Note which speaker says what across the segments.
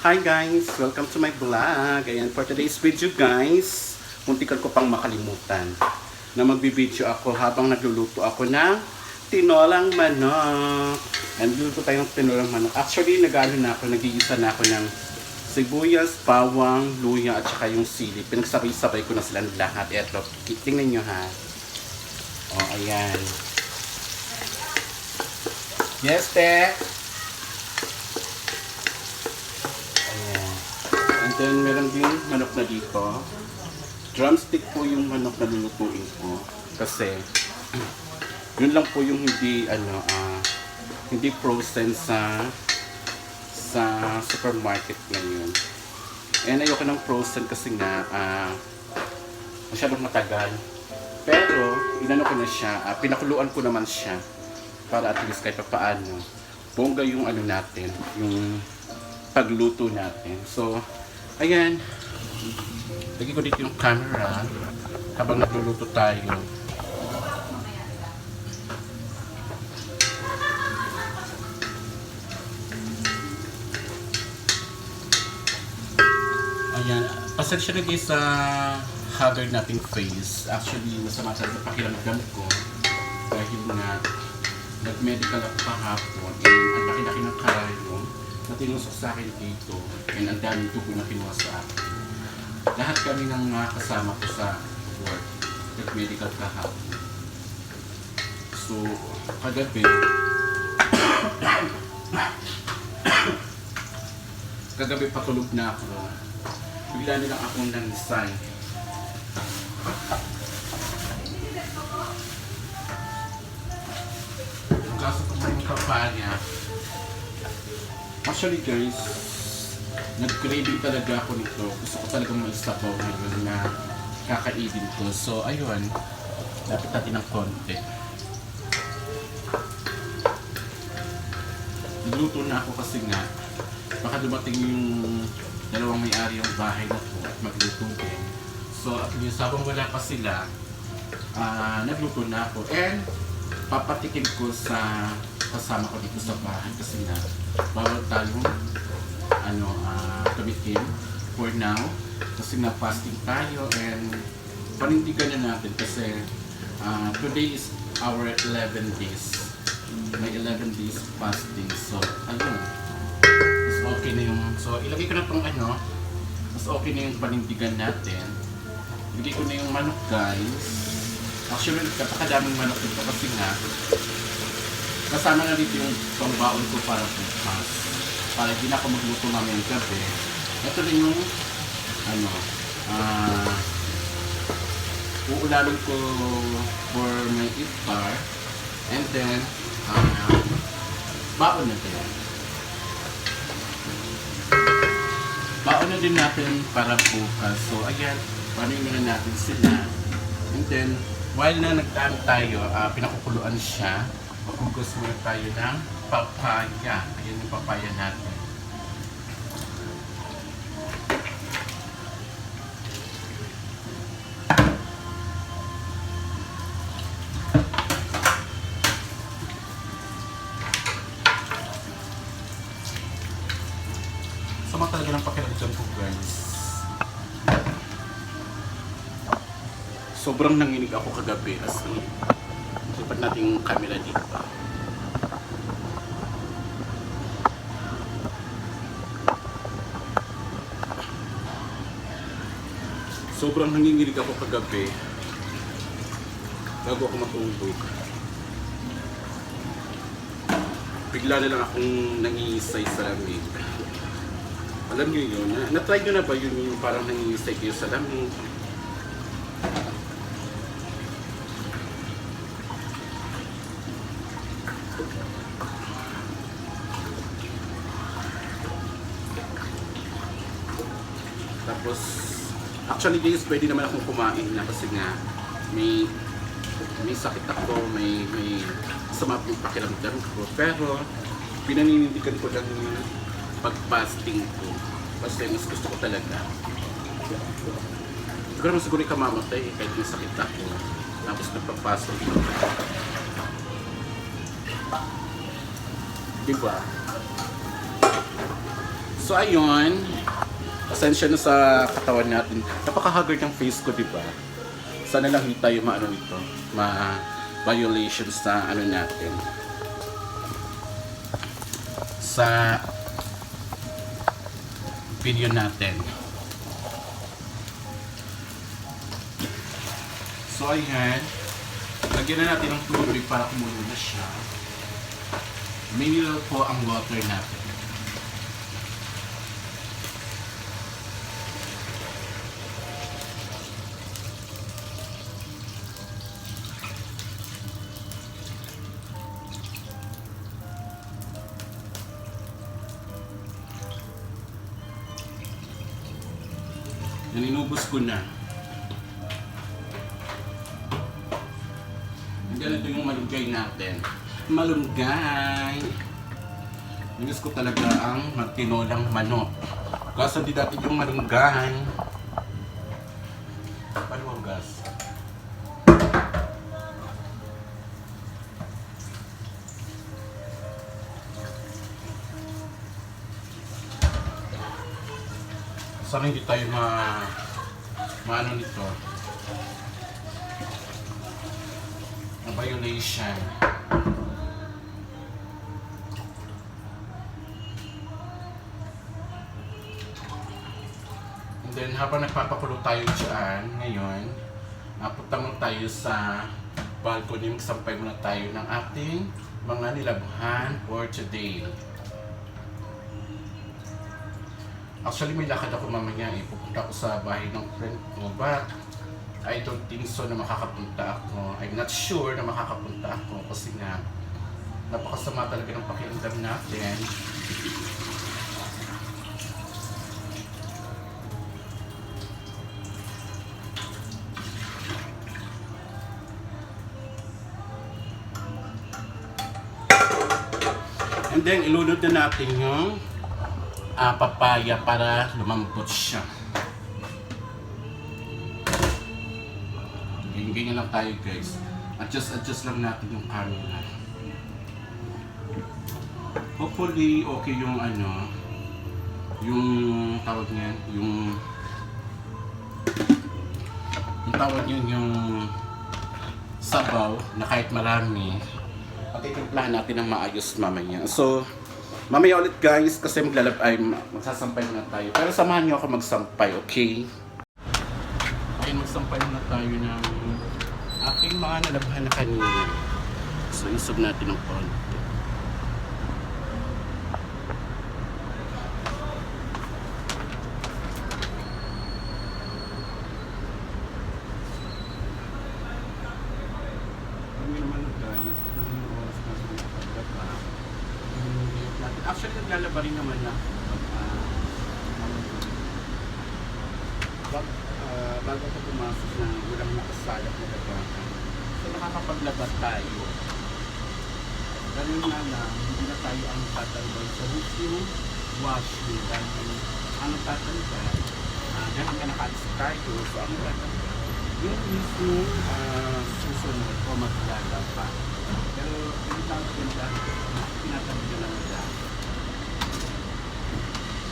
Speaker 1: Hi guys! Welcome to my vlog. Ayan, for today's video guys, muntikan ko pang makalimutan na magbibideo ako habang nagluluto ako ng tinolang manok. And luluto tayo ng tinolang manok. Actually, nag-ano na ako, nag-iisa na ako ng sibuyas, bawang, luya, at saka yung sili. Pinagsabay-sabay ko na sila lahat. Eto, tingnan nyo ha. O, ayan. Yes, te! And then, meron din manok na dito. Drumstick po yung manok na lulutuin ko. Kasi, yun lang po yung hindi, ano, ah, hindi frozen sa sa supermarket ngayon. And ayoko ng frozen kasi nga, ah, masyadong matagal. Pero, inano ko na siya, ah, pinakuluan ko naman siya para at least kahit pa paano, bongga yung ano natin, yung pagluto natin. So, ayan. Lagi ko dito yung camera habang nagluluto tayo. Ayan. Pasensya na sa haggard nating face. Actually, masama talaga pakiramdam ko. Dahil nga, nag-medical ako kahapon. And ang laki-laki ng karyo na tinusok sa akin dito. And ang daming tubo na kinuha sa akin. Lahat kami ng mga kasama ko sa work. Nag-medical kahapon. So, kagabi, kagabi patulog na ako. Bigla nilang akong nang-sign. Actually guys, nag-craving talaga ako nito. Gusto ko talagang may sabaw ngayon na kakainin ko. So ayun, lapit natin ng konti. Nagluto na ako kasi nga, baka dumating yung dalawang may-ari yung bahay na to at magluto din. So at least habang wala pa sila, ah, nagluto na ako. And papatikim ko sa kasama ko dito sa bahay kasi nga bawal tayong ano, ah, tumikim for now kasi nga fasting tayo and panindigan na natin kasi ah, today is our 11 days. May 11 days fasting. So ayun. Mas okay na yung so ilagay ko na tong ano mas okay na yung panindigan natin. Ilagay ko na yung manok guys. Actually, napakadaming manok dito kasi nga, kasama na dito yung pangbaon ko para bukas. Para hindi na ako magluto namin gabi. Ito rin yung, ano, ah, uulamin ko for my iftar. And then, ah, baon na din. Baon na din natin para bukas. So, ayan, paano na natin sila. And then, while na nagdaan tayo, ah, pinakukuluan siya, maghugas muna tayo ng papaya. Ayan yung papaya natin. Sama talaga ng pakiramdam ko guys. sobrang nanginig ako kagabi as in. Lipat natin yung camera dito. Sobrang nanginginig ako kagabi bago ako matulog. Bigla na lang akong nangingisay sa lamig. Alam niyo yun? Na, na-try nyo na ba yun yung parang nangingisay kayo sa lamig? Tapos, actually guys, pwede naman akong kumain na kasi nga may may sakit ako, may may sama yung pakiramdam ko. Pero, pinaninindigan ko lang yung pag-fasting ko. Kasi mas gusto ko talaga. Siguro naman siguro ikamamatay eh, kahit may sakit ako. Tapos nagpapasok ko. Diba? So ayun, pasensya na sa katawan natin. Napaka-haggard ng face ko, di ba? Sana lang hindi tayo maano nito, ma-violations sa ano natin. Sa video natin. So ayan, lagyan na natin ng tubig para kumulo na siya. Mineral po ang water natin. Ko na. Ganito yung malunggay natin. Malunggay! Miss ko talaga ang magtinolang manok. Kaso di dati yung malunggay. Paano ang gas? Sana hindi tayo ma... maano nito. Na violation. And then habang nagpapakulo tayo dyan, ngayon, napunta mo tayo sa balcony, magsampay muna tayo ng ating mga nilabhan for today. Actually, may lakad ako mamaya eh. Pupunta ako sa bahay ng friend ko. But, I don't think so na makakapunta ako. I'm not sure na makakapunta ako kasi nga napakasama talaga ng pakiramdam natin. And then, ilunod na natin yung ah, papaya para lumambot siya. Ganyan, ganyan lang tayo guys. Adjust, adjust lang natin yung camera. Hopefully, okay yung ano, yung tawag niyan, yung yung tawag yun yung sabaw na kahit marami patitimplahan natin ng maayos mamaya. So, mamaya ulit guys kasi maglalab ay magsasampay muna tayo. Pero samahan niyo ako magsampay, okay? Ayun, magsampay muna tayo ng aking mga nalabhan na kanina. So, isog natin ng konti. Kami naman guys, ito na yung oras na sa paglaba. Natin. Actually, naglalaba rin naman na. Uh, bag, uh, bago ako pumasok na walang nakasalap na labahan. So, nakakapaglaba tayo. Yun nga lang, hindi na tayo ang tatanggal sa routine washing. Dahil ang tatanggal, uh, dahil ka nakaalis tayo, so ang tatanggal yung mismo uh, susunod o maglalaba. Pero yung tawag ko nila, tinatabi nila lang nila.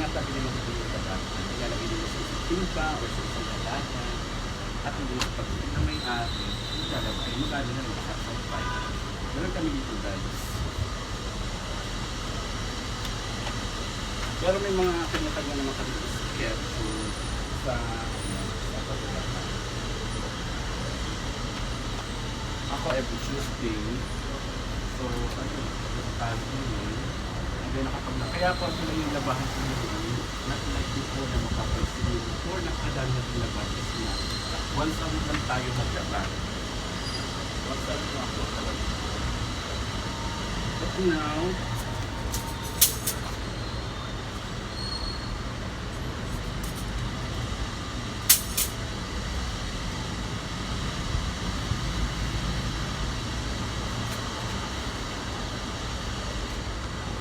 Speaker 1: Tinatabi nila lang nila Ilalagay nila sa isang timba o sa isang dalaga. At hindi sa pagkakas na may ari, maglalaba ay maglalaba na lang nakasampay. Meron kami dito guys. Pero may mga tinatagal naman kami schedule sa sa paglalaba. ako every Tuesday. So, ano, ngayon. And then nakapag Kaya po sila yung labahan ko ngayon. Not like before na makapag-sila. Before nakadami na yung labahan kasi na once a week lang tayo maglaba. Once a week lang ako talaga. But now,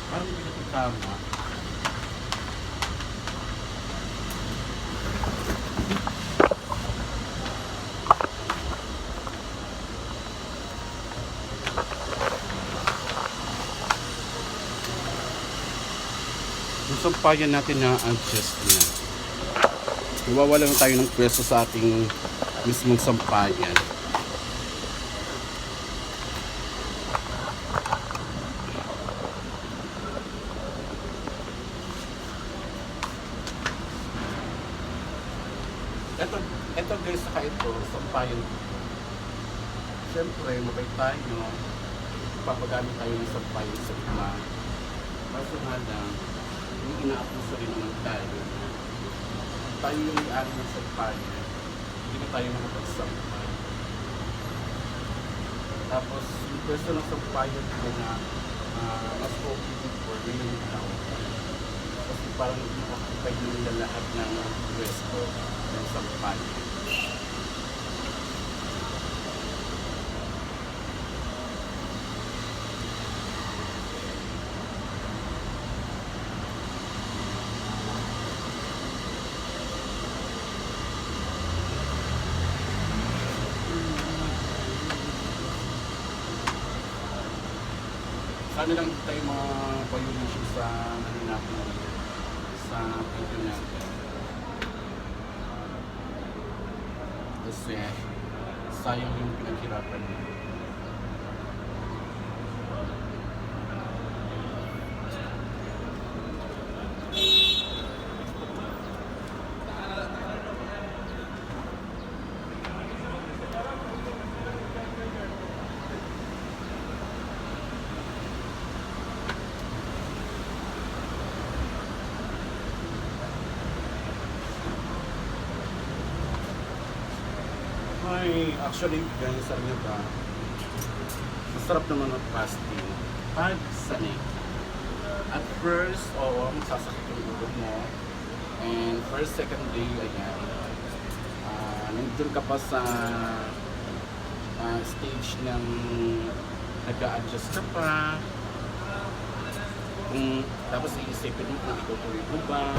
Speaker 1: parang hindi na ito tama. Yung sampayan natin na adjust na. Iwawala na tayo ng pwesto sa ating mismong sampayan. Ito, ito guys, saka ito, sampayan. Siyempre, mabay tayo. Papagamit tayo ng sampayan sa iba. Kaso nga yung inaapuso rin naman tayo. Tayo yung may-ari ng sampayan. Hindi na tayo makapagsampay. Tapos, yung pwesto ng sampayan ko na ah, mas okay before, yun yung tao. Kasi parang nakakipay nila lahat ng pwesto ng sampayan. Sana lang tayo mga violation sa ano natin sa video natin. Kasi sayang yung pinaghirapan niya. Ay, actually, guys, sabi niyo ba, masarap naman ang pasty pag sanay. At first, oo, magsasakit yung ulo mo. And first, second day, ayan, ah nandun ka pa sa ah, stage ng nag-a-adjust ka pa. Kung, tapos iisipin mo kung itutuloy mo ba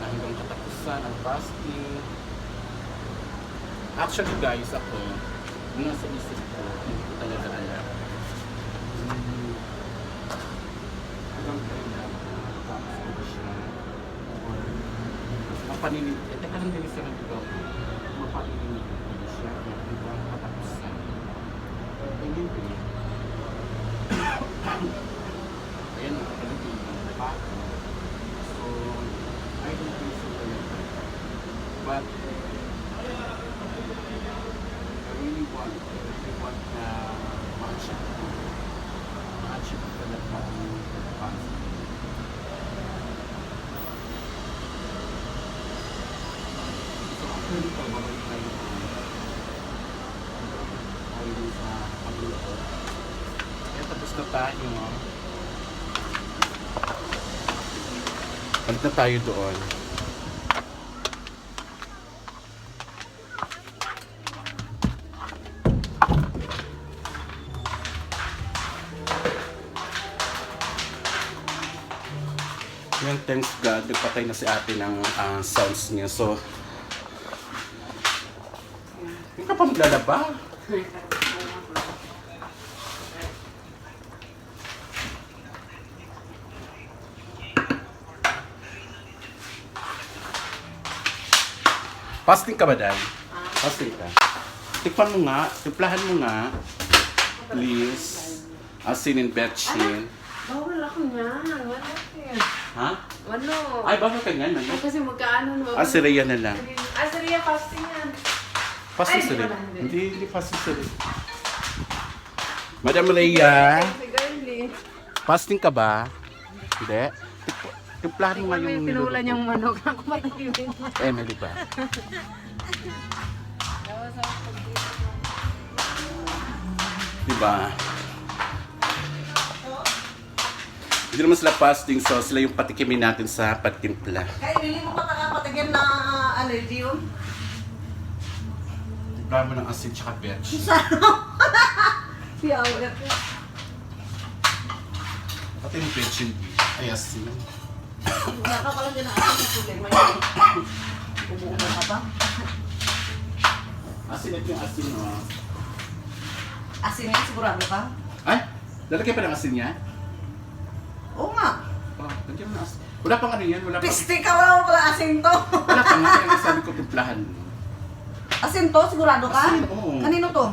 Speaker 1: na hanggang katapusan ang fasting. Actually guys, ako, nasa isip ko, hindi ko talaga alam. Ko mapaninig, eh, teka lang din sa nagagawa ko, mapaninig ko ba siya, or hanggang katapusan. Hindi ko yun. Ayan, nakakalitin yung pa. So, I don't think so talaga. But, I really want, I really want na ma-achieve ko. Ma-achieve pag babalik tayo tayo dun sa pagluto. Kaya tapos na tayo. Balik na tayo doon. Nagpatay na si ate ng ah, sounds niya. So, hindi ka pa maglalaba. Fasting ka ba, Dan? Fasting ka. Tikpan mo nga, timplahan mo nga. Please. Asin and betchin.
Speaker 2: Bawal ako niyan. Wala.
Speaker 1: Ha?
Speaker 2: Ano?
Speaker 1: Ay, bakit ka nga?
Speaker 2: Ay,
Speaker 1: Ano?
Speaker 2: kasi magkaano na.
Speaker 1: Ah, si Rhea na lang.
Speaker 2: Ah, si Rhea fasting yan.
Speaker 1: Fasting
Speaker 2: Ay,
Speaker 1: si
Speaker 2: hindi hindi.
Speaker 1: Fasting si Rhea. Madam Rhea, fasting ka ba? Hindi. Timplahan mo yung
Speaker 2: pinulan yung manok. Ako matakiwin mo.
Speaker 1: Emily ba? Diba? Hindi naman sila fasting, so sila yung patikimin natin sa patimpla.
Speaker 3: Kaya hindi mo pa nakapatigan na allergy yun.
Speaker 1: Timplahan mo ng asin tsaka betch.
Speaker 3: Piyawag ko.
Speaker 1: Pati yung betch yung ay asin.
Speaker 3: Wala ka pala din ako sa problema yun. Umuuna ka ba?
Speaker 1: Asin at yung asin, oh.
Speaker 3: Asin yan, sigurado ka?
Speaker 1: Ay! Lalagyan pa ng asin niya? Lagyan mo na asin. Wala pang ano yan, wala pang...
Speaker 3: Piste ka wala pala asin to.
Speaker 1: Wala pang nga, kaya sabi ko timplahan.
Speaker 3: Asin to, sigurado ka?
Speaker 1: Asin, oo.
Speaker 3: Kanino to?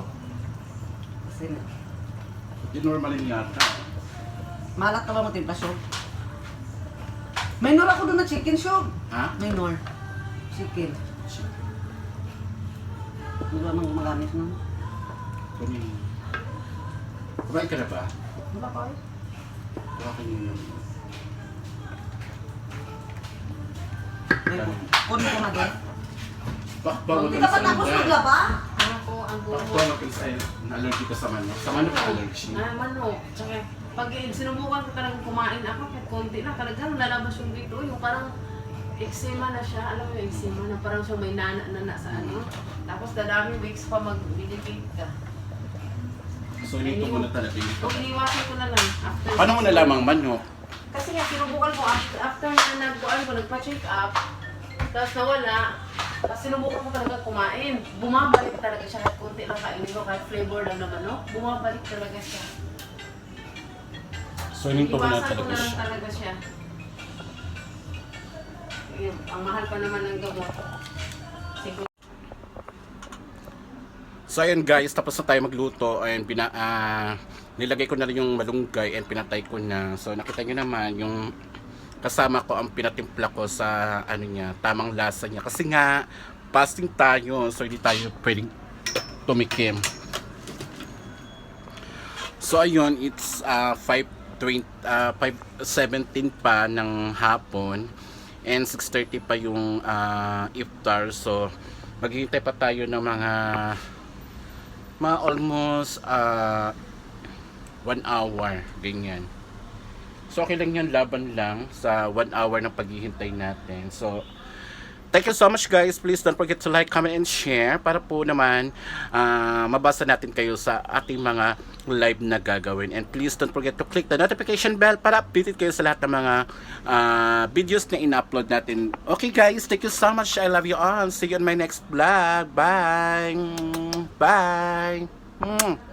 Speaker 3: Asin.
Speaker 1: Di normal yun yata.
Speaker 3: Malat ka ba mo timpla, Shob? Minor ako doon na chicken, Shob.
Speaker 1: Ha?
Speaker 3: Minor. Chicken. Wala nang magamit nun.
Speaker 1: Kunin. Kumain ka na ba?
Speaker 3: Wala pa eh.
Speaker 1: Kumain yun.
Speaker 3: Ay, Kunin ko na din.
Speaker 1: Bak bawal
Speaker 3: Hindi
Speaker 1: ka
Speaker 3: pa tapos maglaba?
Speaker 2: Ako, ang
Speaker 1: Bak
Speaker 2: buho.
Speaker 1: bawal ka sa na-allergy ka sa manok. Sa manok ka allergy.
Speaker 2: Ah, manok. Tsaka, pag sinubukan ko talagang kumain ako, kahit konti na, talagang lalabas yung dito. Yung parang eczema na siya. Alam mo yung eczema na parang siya may nana na sa ano. Tapos dadami weeks pa mag-medicate ka.
Speaker 1: So inito mo na talaga yun.
Speaker 2: O iniwasan ko na lang. After
Speaker 1: Paano mo nalamang manok?
Speaker 2: Kasi nga, sinubukan ko after, after na nagbuan ko, nagpa-check up, tapos nawala, tapos sinubukan ko talaga kumain. Bumabalik talaga siya kahit konti lang kainin ko, kahit flavor lang naman, no? Bumabalik talaga siya.
Speaker 1: So inito mo na
Speaker 2: Iwasan ko
Speaker 1: talaga
Speaker 2: na lang
Speaker 1: siya.
Speaker 2: talaga siya. Ayun, ang mahal pa naman ng gamot. Siguro.
Speaker 1: So ayun guys, tapos na tayo magluto and pina, ah, nilagay ko na rin yung malunggay and pinatay ko na. So nakita nyo naman yung kasama ko ang pinatimpla ko sa ano niya, tamang lasa niya. Kasi nga, fasting tayo, so hindi tayo pwedeng tumikim. So ayun, it's uh, 5.20, uh, 5.17 pa ng hapon and 6.30 pa yung uh, iftar. So maghihintay pa tayo ng mga mga almost uh, one hour, ganyan. So okay lang yan, laban lang sa one hour ng paghihintay natin. So, thank you so much guys. Please don't forget to like, comment, and share para po naman ah, mabasa natin kayo sa ating mga live na gagawin. And please don't forget to click the notification bell para updated kayo sa lahat ng mga ah, videos na in-upload natin. Okay guys, thank you so much. I love you all. See you on my next vlog. Bye! Bye!